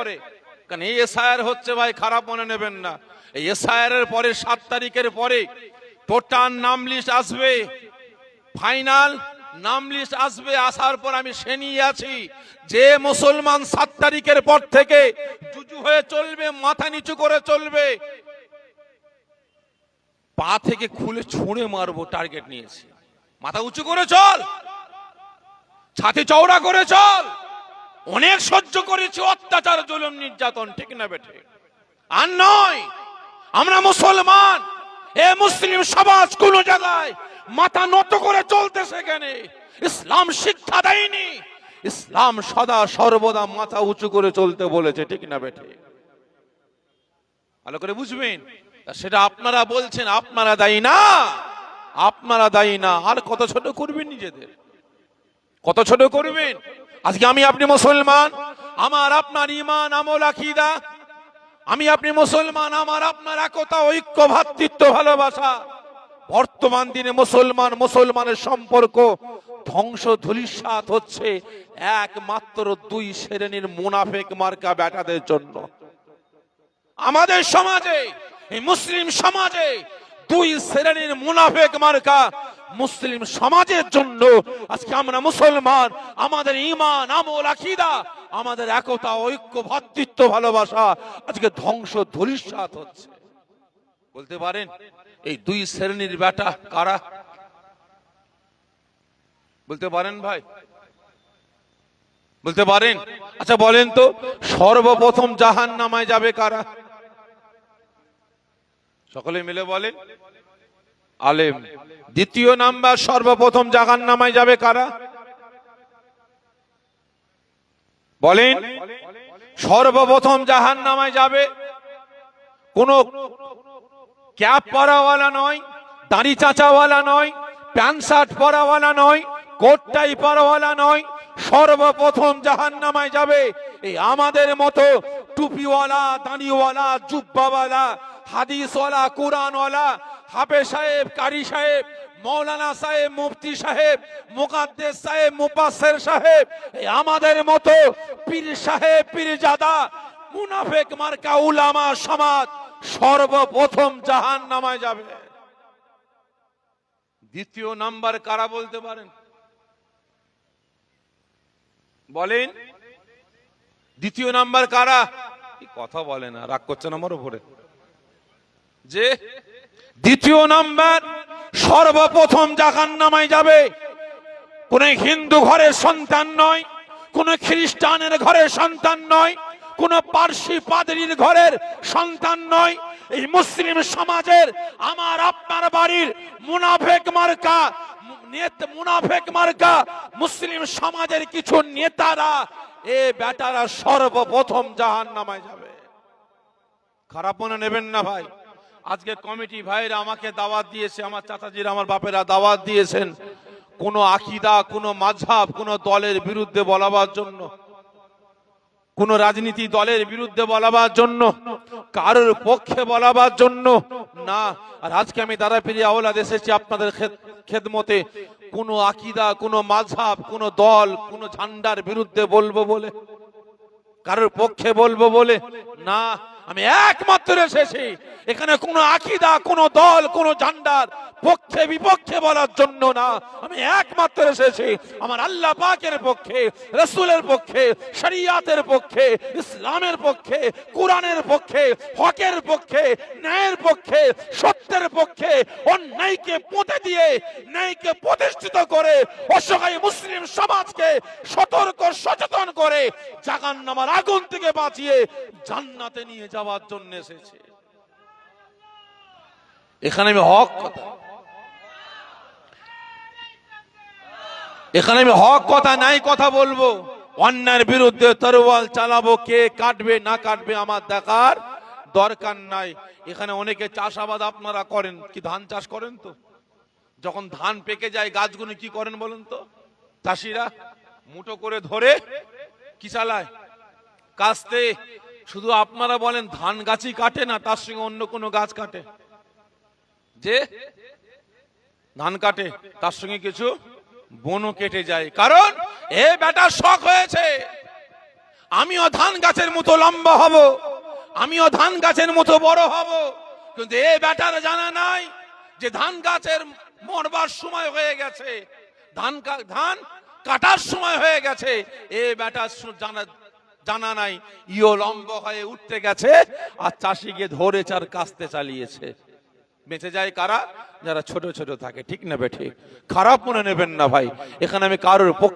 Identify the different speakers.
Speaker 1: করে। কারণ হচ্ছে ভাই, খারাপ মনে নেবেন না। পরে সাত তারিখের পরে টোটাল নাম লিস্ট আসবে। ফাইনাল নাম লিস্ট আসবে, আসার পর আমি সে আছি। যে মুসলমান সাত তারিখের পর থেকে জুজু হয়ে চলবে, মাথা নিচু করে চলবে। পা থেকে খুলে ছুঁড়ে মারবো টার্গেট নিয়েছি। মাথা উঁচু করে চল! ছাতি চওড়া করে চল! অনেক সহ্য করেছি, অত্যাচার, জুলুম, নির্যাতন, ঠিক না বেঠে? আর নয়, আমরা মুসলমান, এ মুসলিম সমাজ কোন জায়গায় মাথা নত করে চলতে সেখানে ইসলাম শিক্ষা দেয়নি। ইসলাম সদা সর্বদা মাথা উঁচু করে চলতে বলেছে, ঠিক না বেঠে? ভালো করে বুঝবেন? সেটা আপনারা বলছেন, আপনারা দায়ী না, আপনারা দায়ী না। আর কত ছোট করবেন নিজেদের? কত ছোট করবেন? আজকে আমি আপনি মুসলমান, আমার আপনার ইমান আমল, আকিদা। আমি আপনি মুসলমান, আমার আপনার একতা, ঐক্য, ভাতৃত্ব, ভালোবাসা। বর্তমান দিনে মুসলমান, মুসলমানের সম্পর্ক ধ্বংস, ধূলিসাৎ হচ্ছে একমাত্র দুই শ্রেণির মুনাফেক মার্কা ব্যাটাদের জন্য। আমাদের সমাজে, এই মুসলিম সমাজে দুই শ্রেণির মুনাফেক মার্কা মুসলিম সমাজের জন্য আজকে আমরা মুসলমান, আমাদের ইমান আমল, আকিদা, আমাদের একতা, ঐক্য, ভ্রাতৃত্ব, ভালোবাসা আজকে ধ্বংস, ধূলিসাৎ হচ্ছে। বলতে পারেন, এই দুই শ্রেণির বেটা কারা? বলতে পারেন ভাই? বলতে পারেন? আচ্ছা বলেন তো, সর্বপ্রথম জাহান নামায় যাবে কারা? সকলে মিলে বলেন, আলেম। দ্বিতীয় নাম্বার সর্বপ্রথম জাহান নামায় যাবে কারা? বলেন, সর্বপ্রথম জাহান নামায় যাবে কোন ক্যাপ পরাওয়ালা নয়, দাড়ি চাচাওয়ালা নয়, প্যান্ট শার্ট পরাওয়ালা নয় কোটটাই পরাওয়ালা নয়, সর্বপ্রথম জাহান নামায় যাবে এই আমাদের মতো টুপিওয়ালা, দাঁড়িওয়ালা, জুব্বাওয়ালা, হাদিসওয়ালা, কোরআনওয়ালা হাফে সাহেব, কারি সাহেব মৌলানা সাহেব মুফতি সাহেব, মুকাদ্দেস সাহেব মুপাসের সাহেব আমাদের মতো পীর সাহেব, পীরজাদা, মুনাফেক মার্কা উলামা সমাজ সর্বপ্রথম জাহান নামায় যাবে। দ্বিতীয় নাম্বার কারা বলতে পারেন? বলেন। দ্বিতীয় নাম্বার কারা? কথা বলে না, রাগ করছেন আমার উপরে। যে, দ্বিতীয় নাম্বার সর্বপ্রথম জাহান নামায় যাবে। কোন হিন্দু ঘরের সন্তান নয়, কোন খ্রিস্টানের ঘরের সন্তান নয়, কোন পার্সি পাদরির ঘরের সন্তান নয়। এই মুসলিম সমাজের আমার, আপনার বাড়ির মুনাফেক মার্কা মুনাফেক মার্কা মুসলিম সমাজের কিছু নেতারা, এ বেটারা সর্বপ্রথম জাহান নামায় যাবে। খারাপ মনে নেবেন না ভাই। আজকে কমিটি ভাইরা আমাকে দাওয়াত দিয়েছে, আমার চাচাজিরা, আমার বাপেরা দাওয়াত দিয়েছেন। কোন আকিদা, কোন মাঝহাব, কোন দলের বিরুদ্ধে বলাবার জন্য, কোন রাজনীতি দলের বিরুদ্ধে বলাবার জন্য, কারোর পক্ষে বলাবার জন্য, না। আর আজকে আমি দাদা ফিরিয়ে আওলাদ এসেছি আপনাদের খেদ- খেদমতে। কোন আকিদা, কোন মাঝহাব, কোন দল, কোন ঝান্ডার বিরুদ্ধে বলব বলে, কারোর পক্ষে বলব বলে, না। আমি একমাত্র এসেছি। এখানে কোনো আকিদা, কোনো দল, কোনো ঝান্ডার পক্ষে, বিপক্ষে বলার জন্য না। আমি একমাত্র এসেছি। আমার আল্লাহ পাকের পক্ষে, রসুলের পক্ষে, শরিয়াতের পক্ষে, ইসলামের পক্ষে, কোরআনের পক্ষে, হকের পক্ষে, ন্যায়ের পক্ষে, সত্যের পক্ষে অন্যায়কে পুঁতে দিয়ে, ন্যায়কে প্রতিষ্ঠিত করে অসহায় মুসলিম সমাজকে সতর্ক, সচেতন করে জাগান নামার আগুন থেকে বাঁচিয়ে জান্নাতে নিয়ে যাওয়ার জন্য এসেছে। এখানে আমি হক কথা। এখানে আমি হক কথা নাই কথা বলব। অন্যায়ের বিরুদ্ধে তরোয়াল চালাবো, কে কাটবে, না কাটবে, আমার দেখার দরকার নাই। এখানে অনেকে চাষাবাদ আপনারা করেন। কি ধান চাষ করেন তো? যখন ধান পেকে যায়, গাছগুলো কি করেন বলেন তো? চাষিরা মুঠো করে ধরে কি চালায়? কাস্তে। শুধু আপনারা বলেন, ধান গাছই কাটে না, তার সঙ্গে অন্য কোনো গাছ কাটে? যে ধান কাটে, তার সঙ্গে কিছু বনও কেটে যায়। কারণ, এ বেটার শখ হয়েছে। আমিও ধান গাছের মতো লম্বা হব। আমিও ধান গাছের মতো বড় হব। কিন্তু এ ব্যাটার জানা নাই যে ধান গাছের মরবার সময় হয়ে গেছে। ধান ধান কাটার সময় হয়ে গেছে। এ ব্যাটার জানা জানা নাই। ইও লম্ব হয়ে উঠতে গেছে আর চাষি গিয়ে ধরে চার কাস্তে চালিয়েছে। বেঁচে যায় কারা? যারা ছোট ছোট থাকে। ঠিক না বেঠিক খারাপ মনে নেবেন না ভাই। এখানে আমি কারোর পক্ষ